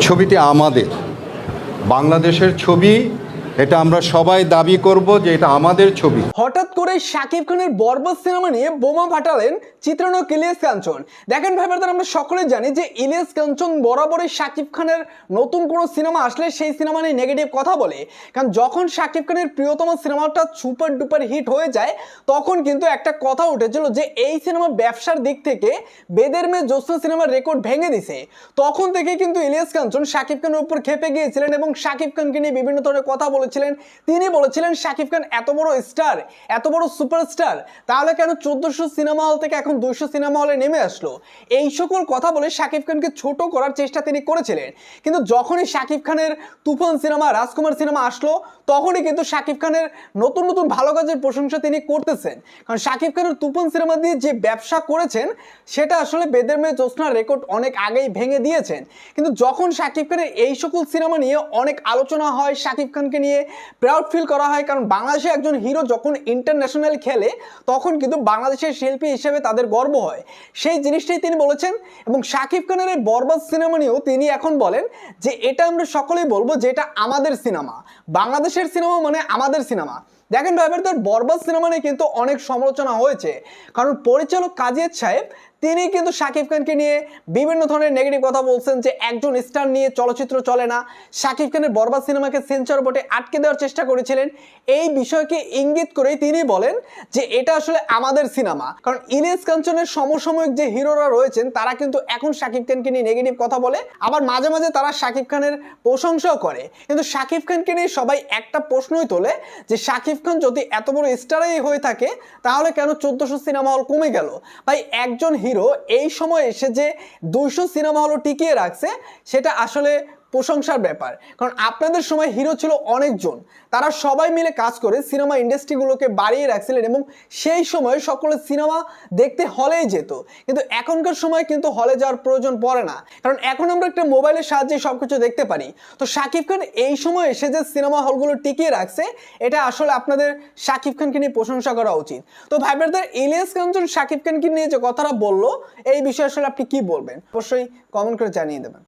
ছবিটি আমাদের। বাংলাদেশের ছবি এটা আমরা সবাই দাবি করব যে এটা আমাদের ছবি। হঠাৎ করে শাকিব খানের বরবাদ সিনেমা নিয়ে বোমা ফাটালেন চিত্রনক ইলিয়াস কাঞ্চন। দেখেন ভাই ব্রাদার, আমরা সকলে জানি যে ইলিয়াস কাঞ্চন বরাবরই শাকিব খানের নতুন কোনো সিনেমা আসলে সেই সিনেমা নিয়ে নেগেটিভ কথা বলে। কারণ যখন শাকিব খানের প্রিয়তম সিনেমাটা সুপার ডুপার হিট হয়ে যায় তখন কিন্তু একটা কথা উঠেছিল যে এই সিনেমা ব্যবসার দিক থেকে বেদের মেয়ে জ্যোৎস্না সিনেমার রেকর্ড ভেঙে দিছে। তখন থেকে কিন্তু ইলিয়াস কাঞ্চন শাকিব খানের উপর খেপে গিয়েছিলেন এবং শাকিব খানকে নিয়ে বিভিন্ন ধরনের কথা বলেছিলেন, তিনি বলেছিলেন, শাকিব খান এত বড় স্টার, এত বড় সুপারস্টার, তাহলে কেন চোদ্দশো সিনেমা হল থেকে এখন দুইশো সিনেমা হলে নেমে আসলো? এই সকল কথা বলে শাকিব খানকে ছোট করার চেষ্টা তিনি করেছিলেন। কিন্তু যখনই শাকিব খানের তুফান সিনেমা, রাজকুমার সিনেমা আসলো, তখনই কিন্তু শাকিব খানের নতুন নতুন ভালো কাজের প্রশংসা তিনি করতেছেন। কারণ শাকিব খানের তুফান সিনেমা দিয়ে যে ব্যবসা করেছেন, সেটা আসলে বেদের মেয়ে জ্যোৎস্নার রেকর্ড অনেক আগেই ভেঙে দিয়েছেন। কিন্তু যখন শাকিব খানের এই সকল সিনেমা নিয়ে অনেক আলোচনা হয়, শাকিব খানকে নিয়ে প্রাউড ফিল করা হয়। কারণ বাংলাদেশে একজন হিরো যখন ইন্টারন্যাশনাল খেলে, তখন কিন্তু বাংলাদেশের শিল্পী হিসেবে তাদের গর্ব হয়। সেই জিনিসটাই তিনি বলেছেন এবং শাকিব খানের এই বরবাদ সিনেমা নিয়েও তিনি এখন বলেন যে, এটা আমরা সকলেই বলব যে, এটা আমাদের সিনেমা। বাংলাদেশের সিনেমা মানে আমাদের সিনেমা। দেখেন ভাইবার তার বরবাদ সিনেমা নিয়ে কিন্তু অনেক সমালোচনা হয়েছে। কারণ পরিচালক কাজের সাহেব তিনি কিন্তু শাকিব খানকে নিয়ে বিভিন্ন ধরনের নেগেটিভ কথা বলছেন যে একজন স্টার নিয়ে চলচ্চিত্র চলে না। শাকিব খানের বরবাদ সিনেমাকে সেন্সর বোর্ডে আটকে দেওয়ার চেষ্টা করেছিলেন। এই বিষয়কে ইঙ্গিত করেই তিনি বলেন যে এটা আসলে আমাদের সিনেমা। কারণ ইলিয়াস কাঞ্চনের সমসাময়িক যে হিরোরা রয়েছেন, তারা কিন্তু এখন শাকিব খানকে নিয়ে নেগেটিভ কথা বলে। আবার মাঝে মাঝে তারা শাকিব খানের প্রশংসাও করে। কিন্তু শাকিব খানকে নিয়ে সবাই একটা প্রশ্নই তোলে যে শাকিব খান যদি এত বড় স্টারই হয়ে থাকে, তাহলে কেন চোদ্দশো সিনেমা হল কমে গেল? ভাই, একজন এই সময় এসে যে দুইশো সিনেমা হলো টিকিয়ে রাখছে সেটা আসলে প্রশংসার ব্যাপার। কারণ আপনাদের সময় হিরো ছিল অনেকজন। তারা সবাই মিলে কাজ করে সিনেমা ইন্ডাস্ট্রিগুলোকে বাড়িয়ে রাখছিলেন এবং সেই সময় সকলে সিনেমা দেখতে হলেই যেত। কিন্তু এখনকার সময় কিন্তু হলে যাওয়ার প্রয়োজন পড়ে না। কারণ এখন আমরা একটা মোবাইলের সাহায্যে সব কিছু দেখতে পারি। তো শাকিব খান এই সময় এসে যে সিনেমা হলগুলো টিকিয়ে রাখছে, এটা আসলে আপনাদের শাকিব খানকে নিয়ে প্রশংসা করা উচিত। তো ভাই ব্রাদার ইলিয়াস কাঞ্চন শাকিব খানকে নিয়ে যে কথাটা বলল, এই বিষয়ে আসলে আপনি কি বলবেন? অবশ্যই কমেন্ট করে জানিয়ে দেবেন।